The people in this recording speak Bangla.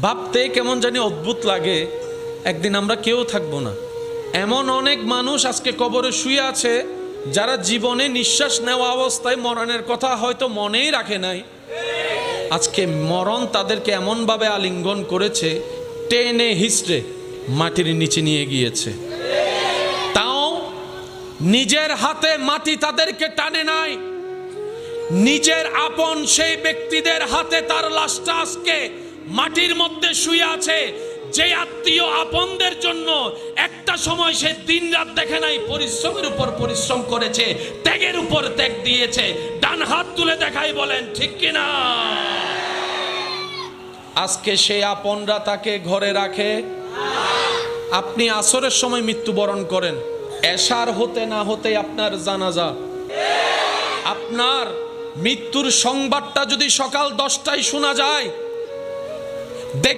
ভাবতে কেমন জানি অদ্ভুত লাগে। একদিন আমরা কেউ থাকব না। এমন অনেক মানুষ আজকে কবরে শুয়ে আছে, যারা জীবনে নিঃশ্বাস নেওয়া অবস্থায় মরণের কথা হয়তো মনেই রাখে নাই। আজকে মরণ তাদেরকে এমনভাবে আলিঙ্গন করেছে, টেনে হিস্ট্রে মাটির নিচে নিয়ে গিয়েছে। তাও নিজের হাতে মাটি তাদেরকে টানে নাই। নিজের আপন সেই ব্যক্তিদের হাতে তার লাশটা আজকে মাটির মধ্যে শুয়ে আছে। যে আত্মীয় আপনদের জন্য একটা সময় সে দিন রাত দেখে নাই, পরিশ্রমের উপর পরিশ্রম করেছে, ত্যাগের উপর ত্যাগ দিয়েছে। ডান হাত তুলে দেখাই বলেন, ঠিক কিনা আজকে সে আপনরা তাকে ঘরে রাখে। আপনি আসরের সময় মৃত্যুবরণ করেন। এশার হতে না হতে আপনার জানাজা। আপনার মৃত্যুর সংবাদটা যদি সকাল দশটায় শোনা যায় দেখ